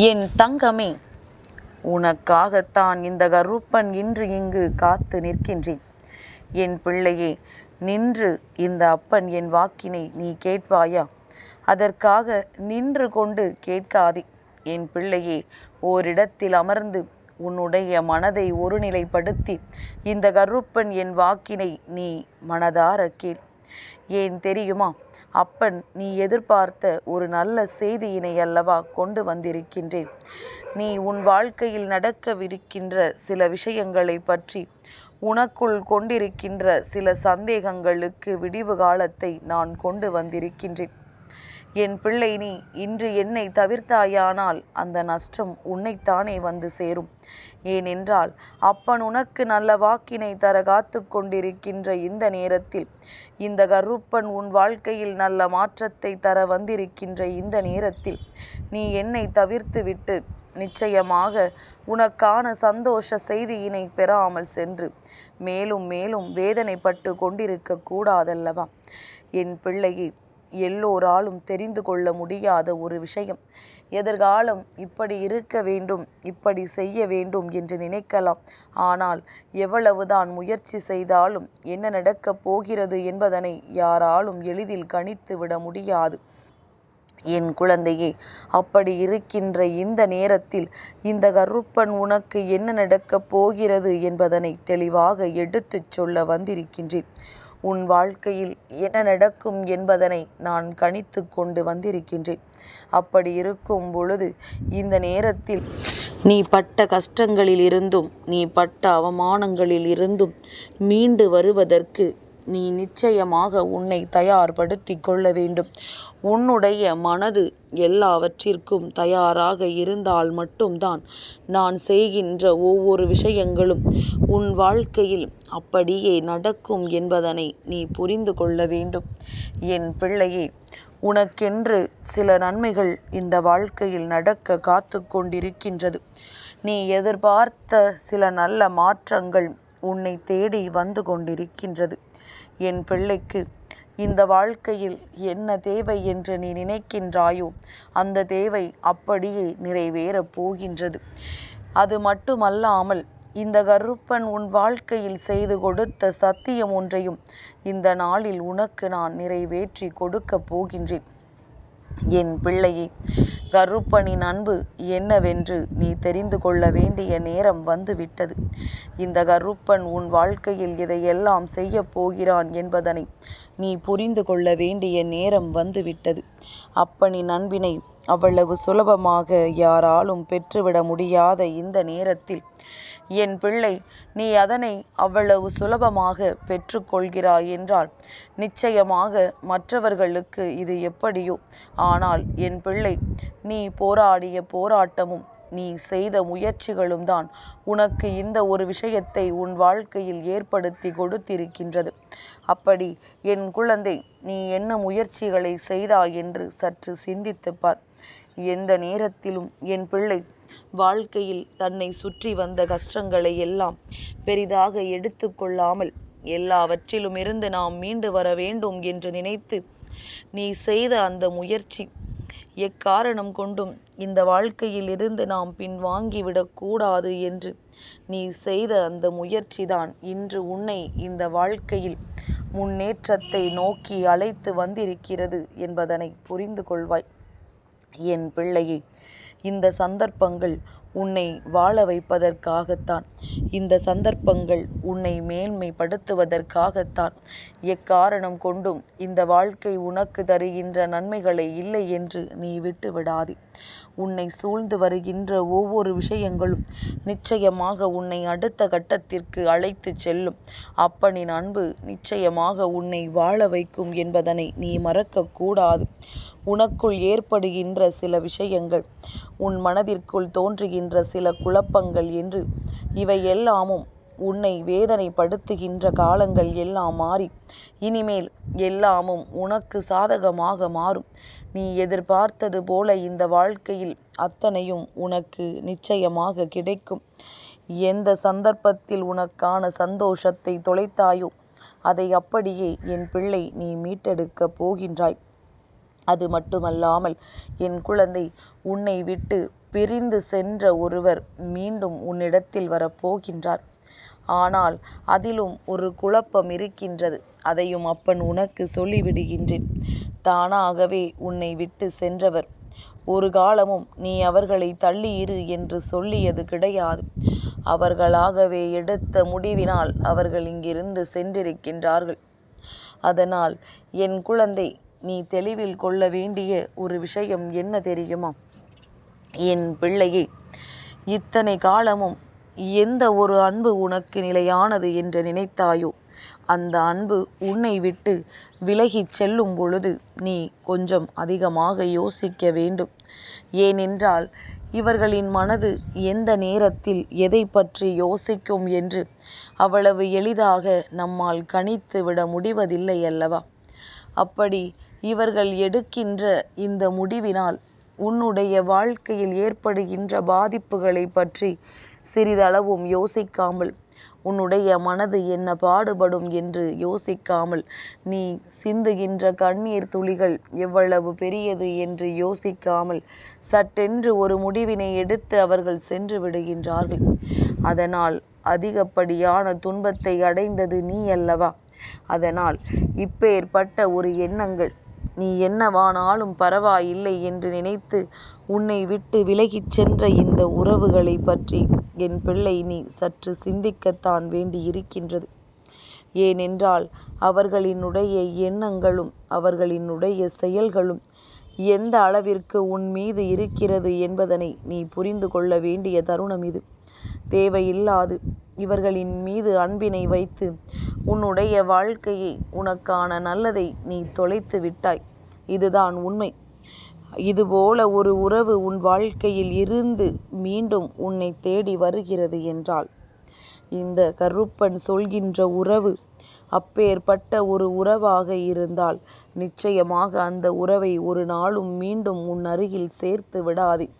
என் தங்கமே உனக்காகத்தான் இந்த கருப்பன் இன்று இங்கு காத்து நிற்கின்றேன். என் பிள்ளையே நின்று இந்த அப்பன் என் வாக்கினை நீ கேட்பாயா? அதற்காக நின்று கொண்டு கேட்காதே. என் பிள்ளையே ஓரிடத்தில் அமர்ந்து உன்னுடைய மனதை ஒருநிலைப்படுத்தி இந்த கருப்பன் என் வாக்கினை நீ மனதார கேள். ஏன் தெரியுமா? அப்பன் நீ எதிர்பார்த்த ஒரு நல்ல செய்தியினை அல்லவா கொண்டு வந்திருக்கின்றேன். நீ உன் வாழ்க்கையில் நடக்கவிருக்கின்ற சில விஷயங்களை பற்றி உனக்குள் கொண்டிருக்கின்ற சில சந்தேகங்களுக்கு விடிவு காலத்தை நான் கொண்டு வந்திருக்கின்றேன். என் பிள்ளை நீ இன்று என்னை தவிர்த்தாயானால் அந்த நஷ்டம் உன்னைத்தானே வந்து சேரும். ஏனென்றால் அப்பன் உனக்கு நல்ல வாக்கினை தர காத்து கொண்டிருக்கின்ற இந்த நேரத்தில் இந்த கருப்பன் உன் வாழ்க்கையில் நல்ல மாற்றத்தை தர வந்திருக்கின்ற இந்த நேரத்தில் நீ என்னை தவிர்த்துவிட்டு நிச்சயமாக உனக்கான சந்தோஷ செய்தியினை பெறாமல் சென்று மேலும் மேலும் வேதனைப்பட்டு கொண்டிருக்க கூடாதல்லவா? என் பிள்ளையை எல்லோராலும் தெரிந்து கொள்ள முடியாத ஒரு விஷயம். எதிர்காலம் இப்படி இருக்க வேண்டும் இப்படி செய்ய வேண்டும் என்று நினைக்கலாம். ஆனால் எவ்வளவுதான் முயற்சி செய்தாலும் என்ன நடக்கப் போகிறது என்பதனை யாராலும் எளிதில் கணித்து விட முடியாது. என் குழந்தையே அப்படி இருக்கின்ற இந்த நேரத்தில் இந்த கருப்பன் உனக்கு என்ன நடக்கப் போகிறது என்பதனை தெளிவாக எடுத்துச் சொல்ல வந்திருக்கின்றேன். உன் வாழ்க்கையில் என்ன நடக்கும் என்பதனை நான் கணித்து கொண்டு வந்திருக்கின்றேன். அப்படி இருக்கும் பொழுது இந்த நேரத்தில் நீ பட்ட கஷ்டங்களில் இருந்தும் நீ பட்ட அவமானங்களில் இருந்தும் மீண்டு வருவதற்கு நீ நிச்சயமாக உன்னை தயார்படுத்தி கொள்ள வேண்டும். உன்னுடைய மனது எல்லாவற்றிற்கும் தயாராக இருந்தால் மட்டும்தான் நான் செய்கின்ற ஒவ்வொரு விஷயங்களும் உன் வாழ்க்கையில் அப்படியே நடக்கும் என்பதனை நீ புரிந்து கொள்ள வேண்டும். என் பிள்ளையே உனக்கென்று சில நன்மைகள் இந்த வாழ்க்கையில் நடக்க காத்து கொண்டிருக்கின்றது. நீ எதிர்பார்த்த சில நல்ல மாற்றங்கள் உன்னை தேடி வந்து கொண்டிருக்கின்றது. என் பிள்ளைக்கு. இந்த வாழ்க்கையில் என்ன தேவை என்று நீ நினைக்கின்றாயோ அந்த தேவை அப்படியே நிறைவேறப் போகின்றது. அது மட்டுமல்லாமல் இந்த கருப்பன் உன் வாழ்க்கையில் செய்து கொடுத்த சத்தியம் ஒன்றையும் இந்த நாளில் உனக்கு நான் நிறைவேற்றி கொடுக்கப் போகின்றேன். என் பிள்ளையே கருப்பனின் அன்பு என்னவென்று நீ தெரிந்து கொள்ள வேண்டிய நேரம் வந்துவிட்டது. இந்த கருப்பன் உன் வாழ்க்கையில் இதையெல்லாம் செய்ய போகிறான் என்பதனை நீ புரிந்து கொள்ள வேண்டிய நேரம் வந்துவிட்டது. அப்பனின் அன்பினை அவ்வளவு சுலபமாக யாராலும் பெற்றுவிட முடியாத இந்த நேரத்தில் என் பிள்ளை நீ அதனை அவ்வளவு சுலபமாக பெற்றுக்கொள்கிறாய் என்றால் நிச்சயமாக மற்றவர்களுக்கு இது எப்படியோ? ஆனால் என் பிள்ளை நீ போராடிய போராட்டமும் நீ செய்த முயற்சிகளும் தான் உனக்கு இந்த ஒரு விஷயத்தை உன் வாழ்க்கையில் ஏற்படுத்தி கொடுத்திருக்கின்றது. அப்படி என் குழந்தை நீ என்ன முயற்சிகளை செய்தாய் என்று சற்று சிந்தித்துப் பார். எந்த நேரத்திலும் என் பிள்ளை வாழ்க்கையில் தன்னை சுற்றி வந்த கஷ்டங்களை எல்லாம் பெரிதாக எடுத்துக்கொள்ளாமல் எல்லாவற்றிலும் இருந்து நாம் மீண்டு வர வேண்டும் என்று நினைத்து நீ செய்த அந்த முயற்சி எக்காரணம் கொண்டும் இந்த வாழ்க்கையில் இருந்து நாம் பின்வாங்கிவிடக்கூடாது என்று. நீ செய்த அந்த முயற்சிதான் இன்று உன்னை இந்த வாழ்க்கையில் முன்னேற்றத்தை நோக்கி அழைத்து வந்திருக்கிறது என்பதனை புரிந்து கொள்வாய் என் பிள்ளையை இந்த சந்தர்ப்பங்கள் உன்னை வாழ வைப்பதற்காகத்தான். இந்த சந்தர்ப்பங்கள் உன்னை மேன்மைப்படுத்துவதற்காகத்தான். எக்காரணம் கொண்டும் இந்த வாழ்க்கை உனக்கு தருகின்ற நன்மைகளை இல்லை என்று நீ விட்டு விடாதே உன்னை சூழ்ந்து வருகின்ற ஒவ்வொரு விஷயங்களும் நிச்சயமாக உன்னை அடுத்த கட்டத்திற்கு அழைத்து செல்லும். அப்பனின் அன்பு நிச்சயமாக உன்னை வாழ வைக்கும் என்பதனை நீ மறக்கக்கூடாது. உனக்குள் ஏற்படுகின்ற சில விஷயங்கள் உன் மனதிற்குள் தோன்றுகின்ற சில குழப்பங்கள் என்று இவை எல்லாமும் உன்னை வேதனைப்படுத்துகின்ற காலங்கள் எல்லாம் மாறி இனிமேல் எல்லாமும் உனக்கு சாதகமாக மாறும். நீ எதிர்பார்த்தது போல இந்த வாழ்க்கையில் அத்தனையும் உனக்கு நிச்சயமாக கிடைக்கும். எந்த சந்தர்ப்பத்தில் உனக்கான சந்தோஷத்தை தொலைத்தாயோ அதை அப்படியே என் பிள்ளை நீ மீட்டெடுக்கப் போகின்றாய். அது மட்டுமல்லாமல் என் குழந்தை உன்னை விட்டு பிரிந்து சென்ற ஒருவர் மீண்டும் உன்னிடத்தில் வரப்போகின்றார். ஆனால் அதிலும் ஒரு குழப்பம் இருக்கின்றது. அதையும் அப்பன் உனக்கு சொல்லிவிடுகின்றேன். தானாகவே உன்னை விட்டு சென்றவர். ஒரு காலமும் நீ அவர்களை தள்ளியிரு என்று சொல்லியது கிடையாது. அவர்களாகவே எடுத்த முடிவினால் அவர்கள் இங்கிருந்து சென்றிருக்கின்றார்கள். அதனால் என் குழந்தை நீ தெளிவில் கொள்ள வேண்டிய ஒரு விஷயம் என்ன தெரியுமா? என் பிள்ளையே இத்தனை காலமும் எந்த ஒரு அன்பு உனக்கு நிலையானது என்று நினைத்தாயோ அந்த அன்பு உன்னை விட்டு விலகிச் செல்லும் பொழுது நீ கொஞ்சம் அதிகமாக யோசிக்க வேண்டும். ஏனென்றால் இவர்களின் மனது எந்த நேரத்தில் எதை பற்றி யோசிக்கும் என்று அவ்வளவு எளிதாக நம்மால் கணித்து விட முடிவதில்லை அல்லவா? அப்படி இவர்கள் எடுக்கின்ற இந்த முடிவினால் உன்னுடைய வாழ்க்கையில் ஏற்படுகின்ற பாதிப்புகளை பற்றி சிறிதளவும் யோசிக்காமல் உன்னுடைய மனது என்ன பாடுபடும் என்று யோசிக்காமல் நீ சிந்துகின்ற கண்ணீர் துளிகள் எவ்வளவு பெரியது என்று யோசிக்காமல் சட்டென்று ஒரு முடிவினை எடுத்து அவர்கள் சென்று விடுகின்றார்கள். அதனால் அதிகப்படியான துன்பத்தை அடைந்தது நீ அல்லவா? அதனால் இப்பேற்பட்ட ஒரு எண்ணங்கள் நீ என்னவானாலும் பரவாயில்லை என்று நினைத்து உன்னை விட்டு விலகிச் சென்ற இந்த உறவுகளை பற்றி என் பிள்ளை நீ சற்று சிந்திக்கத்தான் வேண்டி இருக்கின்றது ஏனென்றால் அவர்களினுடைய எண்ணங்களும் அவர்களினுடைய செயல்களும் எந்த அளவிற்கு உன் மீது இருக்கிறது என்பதனை நீ புரிந்து கொள்ள வேண்டிய தருணம் இது. தேவையில்லாது இவர்களின் மீது அன்பினை வைத்து உன்னுடைய வாழ்க்கையை உனக்கான நல்லதை நீ தொலைத்து விட்டாய். இதுதான் உண்மை. இதுபோல ஒரு உறவு உன் வாழ்க்கையில் இருந்து மீண்டும் உன்னை தேடி வருகிறது என்றால் இந்த கருப்பன் சொல்கின்ற உறவு அப்பேற்பட்ட ஒரு உறவாக இருந்தால் நிச்சயமாக அந்த உறவை ஒரு நாளும் மீண்டும் உன் அருகில் சேர்த்து விடாதே.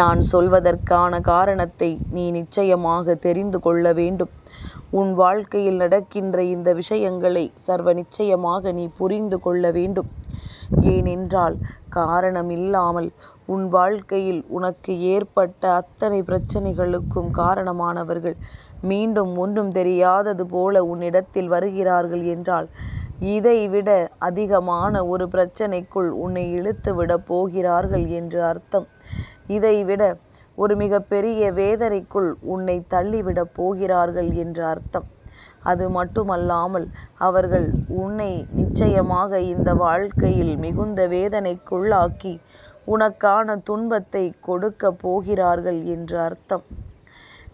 நான் சொல்வதற்கான காரணத்தை நீ நிச்சயமாக தெரிந்து கொள்ள வேண்டும். உன் வாழ்க்கையில் நடக்கின்ற இந்த விஷயங்களை சர்வ நிச்சயமாக நீ புரிந்து கொள்ள வேண்டும். ஏனென்றால் காரணம் இல்லாமல் உன் வாழ்க்கையில் உனக்கு ஏற்பட்ட அத்தனை பிரச்சனைகளுக்கும் காரணமானவர்கள் மீண்டும் ஒன்றும் தெரியாதது போல உன்னிடத்தில் வருகிறார்கள் என்றால் இதைவிட அதிகமான ஒரு பிரச்சனைக்குள் உன்னை இழுத்துவிடப் போகிறார்கள் என்று அர்த்தம். இதைவிட ஒரு மிகப்பெரிய வேதனைக்குள் உன்னை தள்ளிவிடப் போகிறார்கள் என்று அர்த்தம். அது மட்டுமல்லாமல் அவர்கள் உன்னை நிச்சயமாக இந்த வாழ்க்கையில் மிகுந்த வேதனைக்குள்ளாக்கி உனக்கான துன்பத்தை கொடுக்க போகிறார்கள் என்று அர்த்தம்.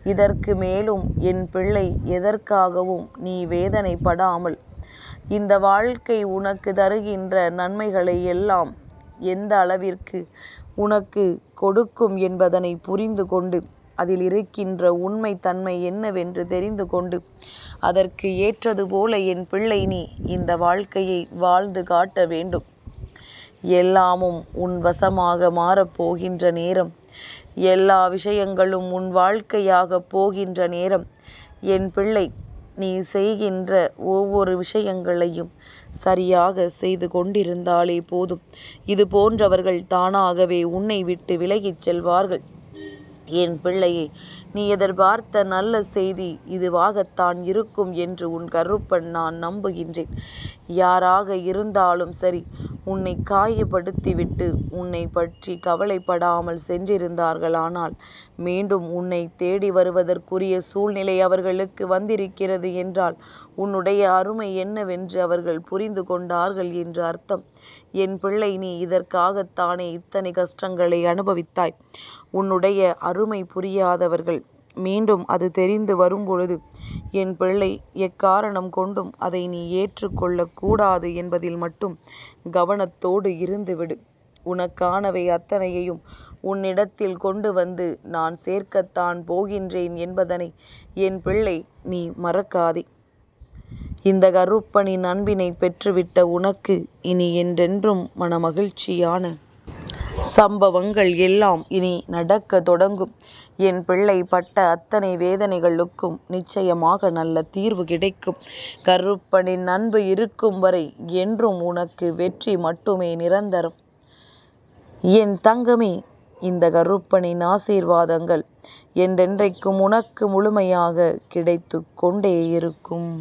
இதற்கு மேலும் என் பிள்ளை எதற்காகவும் நீ வேதனைப்படாமல் இந்த வாழ்க்கை உனக்கு தருகின்ற நன்மைகளை எல்லாம் எந்த அளவிற்கு உனக்கு கொடுக்கும் என்பதனை புரிந்து கொண்டு அதில் இருக்கின்ற உண்மை தன்மை என்னவென்று தெரிந்து கொண்டு அதற்கு ஏற்றது போல என் பிள்ளை நீ இந்த வாழ்க்கையை வாழ்ந்து காட்ட வேண்டும். எல்லாமும் உன் வசமாக மாறப்போகின்ற நேரம் எல்லா விஷயங்களும் உன் வாழ்க்கையாக போகின்ற நேரம். என் பிள்ளை நீ செய்கின்ற ஒவ்வொரு விஷயங்களையும் சரியாக செய்து கொண்டிருந்தாலே போதும். இது போன்றவர்கள் தானாகவே உன்னை விட்டு விலகிச் செல்வார்கள். என் பிள்ளையை நீ எதிர்பார்த்த நல்ல செய்தி இதுவாகத்தான் இருக்கும் என்று உன் கருப்பன் நான் நம்புகின்றேன். யாராக இருந்தாலும் சரி உன்னை காயப்படுத்திவிட்டு உன்னை பற்றி கவலைப்படாமல் சென்றிருந்தார்களானால் மீண்டும் உன்னை தேடி வருவதற்குரிய சூழ்நிலை அவர்களுக்கு வந்திருக்கிறது என்றால் உன்னுடைய அருமை என்னவென்று அவர்கள் புரிந்து கொண்டார்கள் என்று அர்த்தம். என் பிள்ளை நீ இதற்காகத்தானே இத்தனை கஷ்டங்களை அனுபவித்தாய். உன்னுடைய அருமை புரியாதவர்கள் மீண்டும் அது தெரிந்து வரும்பொழுது என் பிள்ளை எக்காரணம் கொண்டும் அதை நீ ஏற்றுக்கொள்ளக்கூடாது என்பதில் மட்டும் கவனத்தோடு இருந்துவிடு. உனக்கானவை அத்தனையையும் உன்னிடத்தில் கொண்டு வந்து நான் சேர்க்கத்தான் போகின்றேன் என்பதனை என் பிள்ளை நீ மறக்காதே. இந்த கருப்பனின் அன்பினை பெற்றுவிட்ட உனக்கு இனி என்றென்றும் மனமகிழ்ச்சியான சம்பவங்கள் எல்லாம் இனி நடக்க தொடங்கும். என் பிள்ளை பட்ட அத்தனை வேதனைகளுக்கும் நிச்சயமாக நல்ல தீர்வு கிடைக்கும். கருப்பனின் அன்பு இருக்கும் வரை என்றும் உனக்கு வெற்றி மட்டுமே நிரந்தரம். என் தங்கமே இந்த கருப்பனின் ஆசீர்வாதங்கள் என்றென்றைக்கும் உனக்கு முழுமையாக கிடைத்து கொண்டே இருக்கும்.